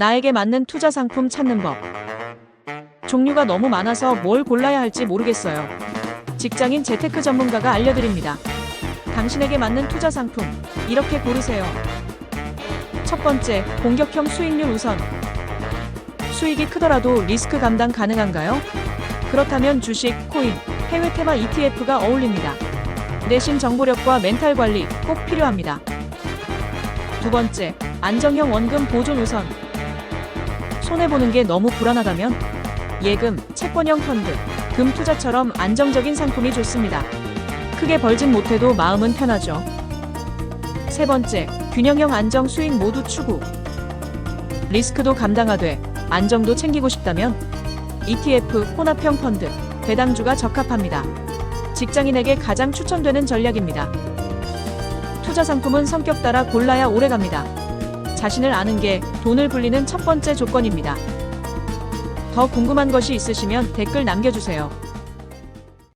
나에게 맞는 투자 상품 찾는 법. 종류가 너무 많아서 뭘 골라야 할지 모르겠어요. 직장인 재테크 전문가가 알려드립니다. 당신에게 맞는 투자 상품, 이렇게 고르세요. 첫 번째, 공격형 수익률 우선. 수익이 크더라도 리스크 감당 가능한가요? 그렇다면 주식, 코인, 해외 테마 ETF가 어울립니다. 내신 정보력과 멘탈 관리 꼭 필요합니다. 두 번째, 안정형 원금 보존 우선. 손해보는 게 너무 불안하다면 예금, 채권형 펀드, 금 투자처럼 안정적인 상품이 좋습니다. 크게 벌진 못해도 마음은 편하죠. 세 번째, 균형형 안정 수익 모두 추구. 리스크도 감당하되 안정도 챙기고 싶다면 ETF, 혼합형 펀드, 배당주가 적합합니다. 직장인에게 가장 추천되는 전략입니다. 투자 상품은 성격 따라 골라야 오래 갑니다. 자신을 아는 게 돈을 불리는 첫 번째 조건입니다. 더 궁금한 것이 있으시면 댓글 남겨주세요.